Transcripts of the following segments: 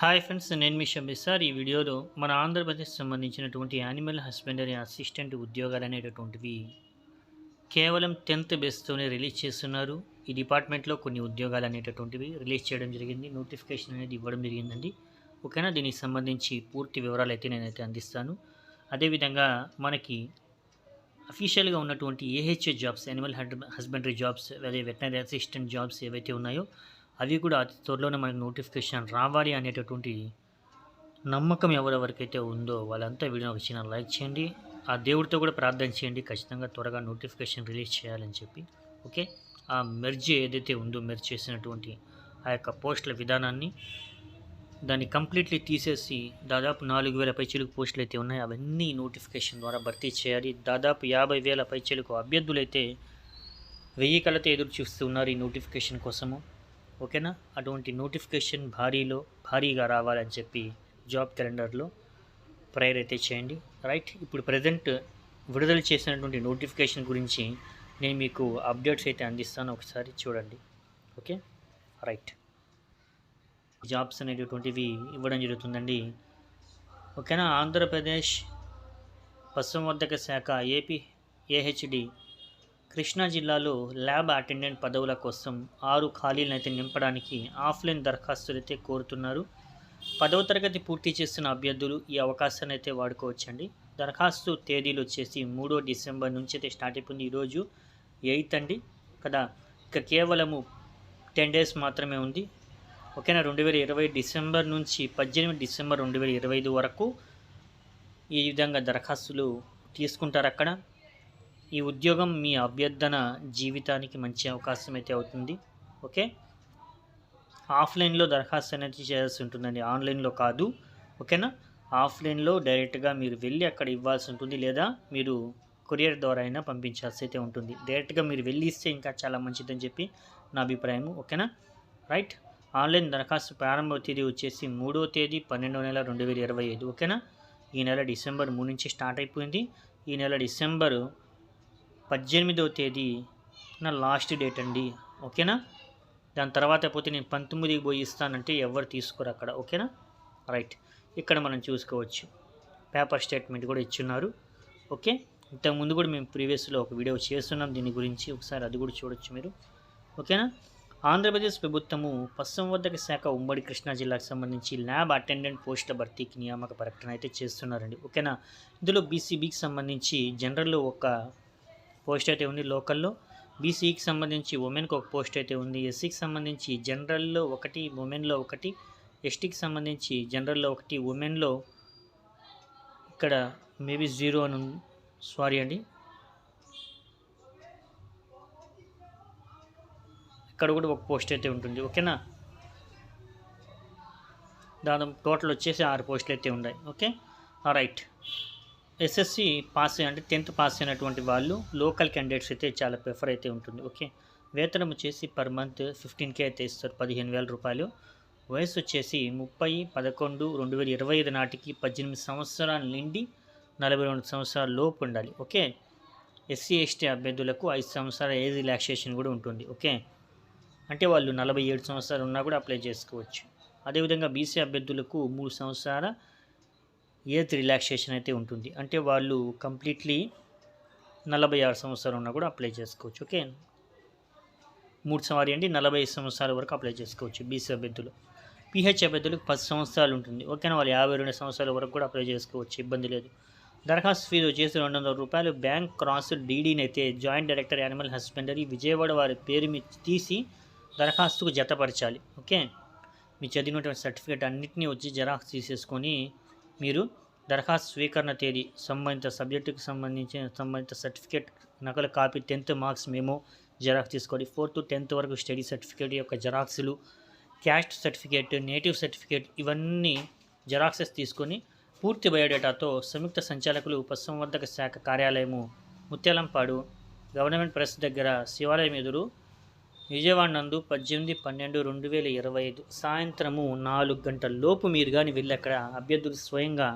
Hi friends నేను మీ షబీ sir. ఈ వీడియోలో మన ఆంధ్రప్రదేశ్ సంబంధించినటువంటి యానిమల్ హస్బెండరీ అసిస్టెంట్ ఉద్యోగాలు అనేటటువంటివి కేవలం టెన్త్ బేస్తోనే రిలీజ్ చేస్తున్నారు. ఈ డిపార్ట్మెంట్లో కొన్ని ఉద్యోగాలు అనేటటువంటివి రిలీజ్ చేయడం జరిగింది. నోటిఫికేషన్ అనేది ఇవ్వడం జరిగిందండి. ఓకేనా? దీనికి సంబంధించి పూర్తి వివరాలు అయితే నేనైతే అందిస్తాను. అదేవిధంగా మనకి అఫీషియల్గా ఉన్నటువంటి AHA jobs animal husbandry jobs అదే వెటనరీ అసిస్టెంట్ జాబ్స్ ఏవైతే ఉన్నాయో అవి కూడా అతి త్వరలోనే మనకు నోటిఫికేషన్ రావాలి అనేటటువంటి నమ్మకం ఎవరెవరికైతే ఉందో వాళ్ళంతా వీడియో ఒక చిన్న లైక్ చేయండి. ఆ దేవుడితో కూడా ప్రార్థన చేయండి. ఖచ్చితంగా త్వరగా నోటిఫికేషన్ రిలీజ్ చేయాలని చెప్పి. ఓకే? ఆ మెర్జ్ ఏదైతే ఉందో మెర్జ్ చేసినటువంటి ఆ యొక్క పోస్టుల విధానాన్ని దాన్ని కంప్లీట్లీ తీసేసి దాదాపు నాలుగు వేల పైచీలకు పోస్టులు అయితే ఉన్నాయి. అవన్నీ నోటిఫికేషన్ ద్వారా భర్తీ చేయాలి. దాదాపు యాభై వేల పైచీలకు అభ్యర్థులైతే వెయ్యి కళ్ళతో ఎదురు చూస్తున్నారు ఈ నోటిఫికేషన్ కోసము. ఓకేనా? అటువంటి నోటిఫికేషన్ భారీలో భారీగా రావాలని చెప్పి జాబ్ క్యాలెండర్లో ప్రేయర్ అయితే చేయండి. రైట్? ఇప్పుడు ప్రజెంట్ విడుదల చేసినటువంటి నోటిఫికేషన్ గురించి నేను మీకు అప్డేట్స్ అయితే అందిస్తాను. ఒకసారి చూడండి. ఓకే? రైట్. జాబ్స్ అనేటటువంటివి ఇవ్వడం జరుగుతుందండి. ఓకేనా? ఆంధ్రప్రదేశ్ పశుసంవర్ధక శాఖ ఏపీ ఏహెచ్డి కృష్ణా జిల్లాలో ల్యాబ్ అటెండెంట్ పదవుల కోసం ఆరు ఖాళీలను అయితే నింపడానికి ఆఫ్లైన్ దరఖాస్తులు అయితే కోరుతున్నారు. పదవ తరగతి పూర్తి చేస్తున్న అభ్యర్థులు ఈ అవకాశాన్ని అయితే వాడుకోవచ్చండి. దరఖాస్తు తేదీలు వచ్చేసి మూడో డిసెంబర్ నుంచి అయితే స్టార్ట్ అయిపోయింది ఈరోజు ఎయిత్ అండి. కదా ఇక కేవలము టెన్ డేస్ మాత్రమే ఉంది. ఓకేనా రెండు వేల ఇరవై డిసెంబర్ నుంచి పద్దెనిమిది డిసెంబర్ రెండు వేల ఇరవై ఐదు వరకు ఈ విధంగా దరఖాస్తులు తీసుకుంటారు అక్కడ ఈ ఉద్యోగం మీ అభ్యర్థన జీవితానికి మంచి అవకాశం అయితే అవుతుంది. ఓకే? ఆఫ్లైన్లో దరఖాస్తు అనేది చేయాల్సి ఉంటుందండి. ఆన్లైన్లో కాదు. ఓకేనా? ఆఫ్లైన్లో డైరెక్ట్గా మీరు వెళ్ళి అక్కడ ఇవ్వాల్సి ఉంటుంది లేదా మీరు కొరియర్ ద్వారా అయినా పంపించాల్సి అయితే ఉంటుంది. డైరెక్ట్గా మీరు వెళ్ళి ఇస్తే ఇంకా చాలా మంచిదని చెప్పి నా అభిప్రాయం ఓకేనా? రైట్. ఆన్లైన్ దరఖాస్తు ప్రారంభ తేదీ వచ్చేసి మూడో తేదీ పన్నెండో నెల రెండు వేల ఇరవై ఐదు. ఓకేనా? ఈ నెల డిసెంబర్ మూడు నుంచి స్టార్ట్ అయిపోయింది. ఈ నెల డిసెంబరు పద్దెనిమిదవ తేదీ నా లాస్ట్ డేట్ అండి ఓకేనా? దాని తర్వాత పోతే నేను పంతొమ్మిదికి పోయి ఇస్తానంటే ఎవరు తీసుకోరు అక్కడ ఓకేనా? రైట్. ఇక్కడ మనం చూసుకోవచ్చు. పేపర్ స్టేట్మెంట్ కూడా ఇచ్చున్నారు ఓకే? ఇంతకుముందు కూడా మేము ప్రీవియస్లో ఒక వీడియో చేస్తున్నాం దీని గురించి ఒకసారి అది కూడా చూడొచ్చు మీరు ఓకేనా? ఆంధ్రప్రదేశ్ ప్రభుత్వము పశుసంవర్ధక శాఖ ఉమ్మడి కృష్ణా జిల్లాకు సంబంధించి ల్యాబ్ అటెండెంట్ పోస్టుల భర్తీకి నియామక ప్రకటన అయితే చేస్తున్నారండి ఓకేనా? ఇందులో బీసీబీకి సంబంధించి జనరల్లో ఒక పోస్ట్ అయితే ఉంది లోకల్లో. బీసీకి సంబంధించి ఉమెన్కి ఒక పోస్ట్ అయితే ఉంది. ఎస్సీకి సంబంధించి జనరల్లో ఒకటి ఉమెన్లో ఒకటి ఎస్టీకి సంబంధించి జనరల్లో ఒకటి ఉమెన్లో ఇక్కడ మేబీ జీరో అని సారీ అండి. ఇక్కడ కూడా ఒక పోస్ట్ అయితే ఉంటుంది. ఓకేనా? దాదాపు టోటల్ వచ్చేసి ఆరు పోస్టులు అయితే ఉన్నాయి. ఓకే? రైట్ ఎస్ఎస్సి పాస్ అంటే టెన్త్ పాస్ అయినటువంటి వాళ్ళు లోకల్ క్యాండిడేట్స్ అయితే చాలా ప్రిఫర్ అయితే ఉంటుంది ఓకే? వేతనం వచ్చేసి పర్ మంత్ ఫిఫ్టీన్ కే అయితే ఇస్తారు పదిహేను వేల రూపాయలు. వయసు వచ్చేసి ముప్పై పదకొండు రెండు వేల ఇరవై ఐదు నాటికి పద్దెనిమిది సంవత్సరాల నుండి నలభై రెండు సంవత్సరాల లోపు ఉండాలి ఓకే? ఎస్సీ ఎస్టీ అభ్యర్థులకు ఐదు సంవత్సరాల ఏజ్ రిలాక్సేషన్ కూడా ఉంటుంది ఓకే? అంటే వాళ్ళు నలభై ఏడు సంవత్సరాలు ఉన్నా కూడా అప్లై చేసుకోవచ్చు. అదేవిధంగా బీసీ అభ్యర్థులకు మూడు సంవత్సరాల ఏజ్ రిలాక్సేషన్ అయితే ఉంటుంది. అంటే వాళ్ళు కంప్లీట్లీ నలభై ఆరు సంవత్సరాలు ఉన్నా కూడా అప్లై చేసుకోవచ్చు. ఓకే? మూడు సారీ అండి నలభై ఐదు సంవత్సరాల వరకు అప్లై చేసుకోవచ్చు బీసీ అభ్యర్థులు. పిహెచ్ అభ్యర్థులకు పది సంవత్సరాలు ఉంటుంది. ఓకేనా? వాళ్ళు యాభై రెండు సంవత్సరాల వరకు కూడా అప్లై చేసుకోవచ్చు. ఇబ్బంది లేదు. దరఖాస్తు ఫీజు వచ్చేసి రెండు వందల రూపాయలు. బ్యాంక్ క్రాస్ డీడీని అయితే joint director animal husbandry Vijayawada వారి పేరు మీ తీసి దరఖాస్తుకు జతపరచాలి. ఓకే? మీ చదివినటువంటి సర్టిఫికేట్ అన్నింటినీ వచ్చి జెరాక్స్ తీసేసుకొని మీరు దరఖాస్తు స్వీకరణ తేదీ సంబంధిత సబ్జెక్టుకు సంబంధించిన సంబంధిత సర్టిఫికేట్ నకలు కాపీ టెన్త్ మార్క్స్ మేము జెరాక్స్ తీసుకోండి. ఫోర్త్ టెన్త్ వరకు స్టడీ సర్టిఫికేట్ యొక్క జెరాక్స్లు క్యాస్ట్ సర్టిఫికేట్ నేటివ్ సర్టిఫికేట్ ఇవన్నీ జెరాక్సెస్ తీసుకొని పూర్తి బయోడేటాతో సంయుక్త సంచాలకులు పశుసంవర్ధక శాఖ కార్యాలయము ముత్యాలంపాడు గవర్నమెంట్ ప్రెస్ దగ్గర శివాలయం ఎదురు విజయవాడ నందు పద్దెనిమిది పన్నెండు రెండు వేల ఇరవై ఐదు సాయంత్రము నాలుగు గంటల లోపు మీరు కానీ వెళ్ళి అక్కడ అభ్యర్థులు స్వయంగా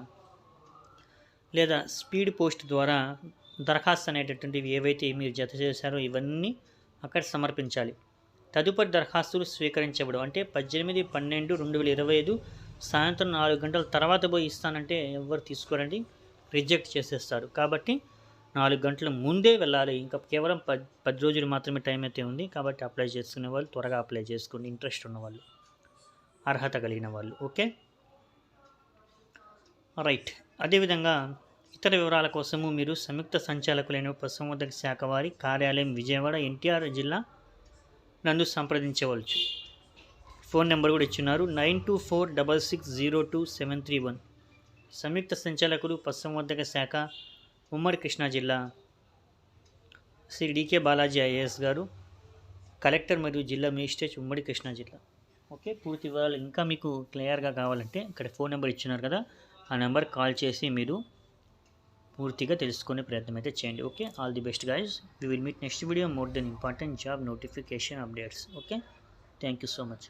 లేదా స్పీడ్ పోస్ట్ ద్వారా దరఖాస్తు అనేటటువంటివి ఏవైతే మీరు జత చేశారో ఇవన్నీ అక్కడ సమర్పించాలి. తదుపరి దరఖాస్తులు స్వీకరించబడు అంటే పద్దెనిమిది పన్నెండు రెండు వేల ఇరవై ఐదు సాయంత్రం నాలుగు గంటల తర్వాత పోయి ఇస్తానంటే ఎవరు తీసుకోరండి? రిజెక్ట్ చేసేస్తారు. కాబట్టి నాలుగు గంటల ముందే వెళ్ళాలి. ఇంకా కేవలం పది పది రోజులు మాత్రమే టైం అయితే ఉంది. కాబట్టి అప్లై చేసుకునే వాళ్ళు త్వరగా అప్లై చేసుకోండి. ఇంట్రెస్ట్ ఉన్నవాళ్ళు అర్హత కలిగిన వాళ్ళు. ఓకే? రైట్ అదేవిధంగా ఇతర వివరాల కోసము మీరు సంయుక్త సంచాలకులైన పశుసంవర్ధక శాఖ వారి కార్యాలయం విజయవాడ ఎన్టీఆర్ జిల్లా నందు సంప్రదించవచ్చు. ఫోన్ నెంబర్ కూడా ఇచ్చున్నారు. Nine two four double six zero two seven three one. సంయుక్త సంచాలకులు పశుసంవర్ధక శాఖ ఉమ్మడి కృష్ణా జిల్లా శ్రీ డికే బాలాజీ ఐఏఎస్ గారు కలెక్టర్ మరియు జిల్లా మేజిస్ట్రేట్ ఉమ్మడి కృష్ణా జిల్లా. ఓకే పూర్తి వివరాలు ఇంకా మీకు క్లియర్గా కావాలంటే ఇక్కడ ఫోన్ నెంబర్ ఇచ్చినారు కదా ఆ నెంబర్ కాల్ చేసి మీరు పూర్తిగా తెలుసుకునే ప్రయత్నం అయితే చేయండి. Okay all the best guys we will meet next video more then important job notification updates okay thank you so much